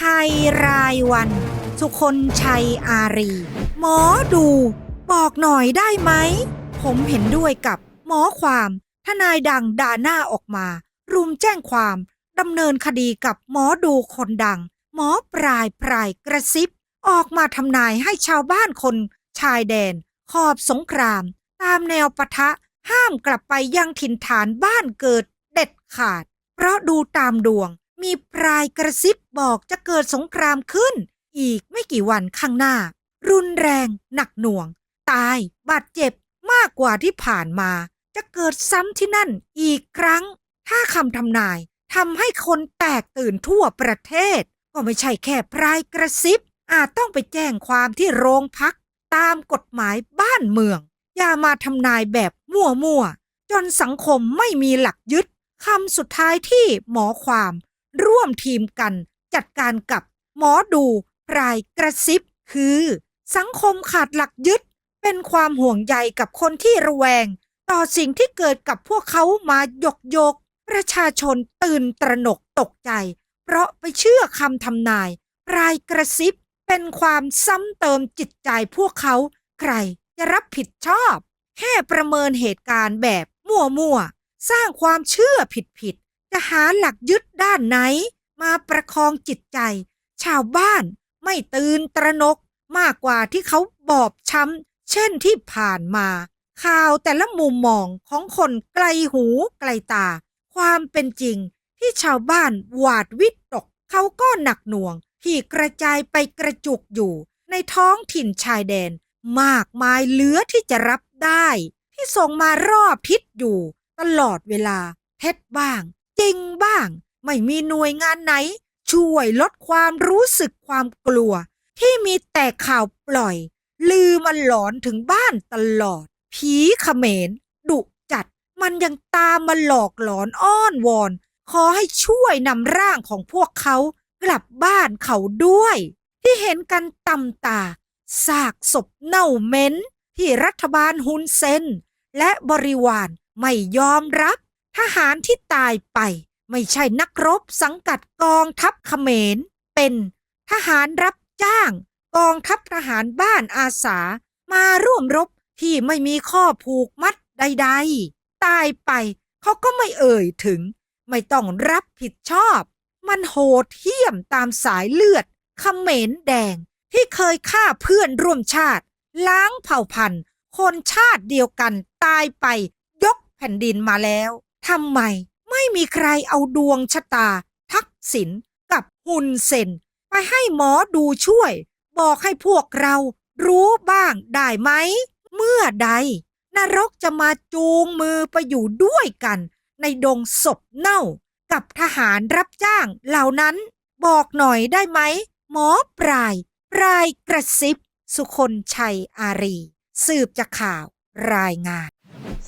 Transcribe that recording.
ภัยรายวัน สุคนชัยอารี หมอดู บอกหน่อยได้ไหม ผมเห็นด้วยกับหมอความ ทนายดังด่าหน้าออกมา รุมแจ้งความดำเนินคดีกับหมอดูคนดัง หมอปลายปลายกระซิบ ออกมาทำนายให้ชาวบ้านคน ชายแดน ขอบสงคราม ตามแนวปะทะห้ามกลับไปยังถิ่นฐานบ้านเกิดเด็ดขาด เพราะดูตามดวง มีพรายกระซิบบอกจะเกิดสงครามขึ้น อีกไม่กี่วันข้างหน้า รุนแรง หนักหน่วง ตาย บาดเจ็บมากกว่าที่ผ่านมา จะเกิดซ้ำที่นั่นอีกครั้ง ถ้าคำทำนายทำให้คนแตกตื่นทั่วประเทศ ก็ไม่ใช่แค่พรายกระซิบ อาจต้องไปแจ้งความที่โรงพัก ตามกฎหมายบ้านเมือง อย่ามาทำนายแบบมั่วๆจนสังคมไม่มีหลักยึดคำสุดท้ายที่หมอความ ร่วมทีมกันจัดการกับหมอดูพรายกระซิบ คือ สังคมขาดหลักยึด เป็นความห่วงใยกับคนที่ระแวง ต่อสิ่งที่เกิดกับพวกเขามาหยกโยก ประชาชนตื่นตระหนกตกใจ เพราะไปเชื่อคำทำนายพรายกระซิบ เป็นความซ้ำเติมจิตใจพวกเขา ใครจะรับผิดชอบแค่ประเมินเหตุการณ์แบบมั่วๆ สร้างความเชื่อผิดๆ จะหาหลักยึดด้านไหน มาประคองจิตใจ ชาวบ้านไม่ตื่นตระนกมากกว่าที่เขาบอบช้ำเช่นที่ผ่านมา ข่าวแต่ละมุมมองของคนไกลหูไกลตา ความเป็นจริงที่ชาวบ้านหวาดวิตก เขาก็หนักหน่วง ที่กระจายไปกระจุกอยู่ ในท้องถิ่นชายแดน มากมายเหลือที่จะรับได้ ที่ส่งมารอบทิศอยู่ ตลอดเวลาเท็จบ้าง จริงบ้าง ไม่มีหน่วยงานไหน ช่วยลดความรู้สึกความกลัว ที่มีแต่ข่าวปล่อย ลือมันหลอนถึงบ้านตลอด ผีเขมรดุจัด มันยังตามมาหลอกหลอนอ้อนวอน ขอให้ช่วยนำร่างของพวกเขากลับบ้านเขาด้วย ที่เห็นกันตำตาซากศพเน่าเหม็นที่รัฐบาลฮุนเซนและบริวารไม่ยอมรับ ทหารที่ตายไปไม่ใช่นักรบสังกัดกองทัพเขมร เป็นทหารรับจ้าง กองทัพทหารบ้านอาสา มาร่วมรบที่ไม่มีข้อผูกมัดใด ๆ ตายไปเขาก็ไม่เอ่ยถึง ไม่ต้องรับผิดชอบ มันโหดเหี้ยมตามสายเลือดเขมรแดงที่เคยฆ่าเพื่อนร่วมชาติ ล้างเผ่าพันธุ์ คนชาติเดียวกันตายไปยกแผ่นดินมาแล้ว ทำไมไม่มีใครเอาดวงชะตา ทักษิณกับฮุนเซน ไปให้หมอดูช่วย บอกให้พวกเรารู้บ้างได้ไหม เมื่อใด นรกจะมาจูงมือไปอยู่ด้วยกัน ในดงศพเน่า กับทหารรับจ้างเหล่านั้น บอกหน่อยได้ไหม หมอปลาย ปลายกระซิบ สุคนชัยอารี สืบจากข่าวรายงาน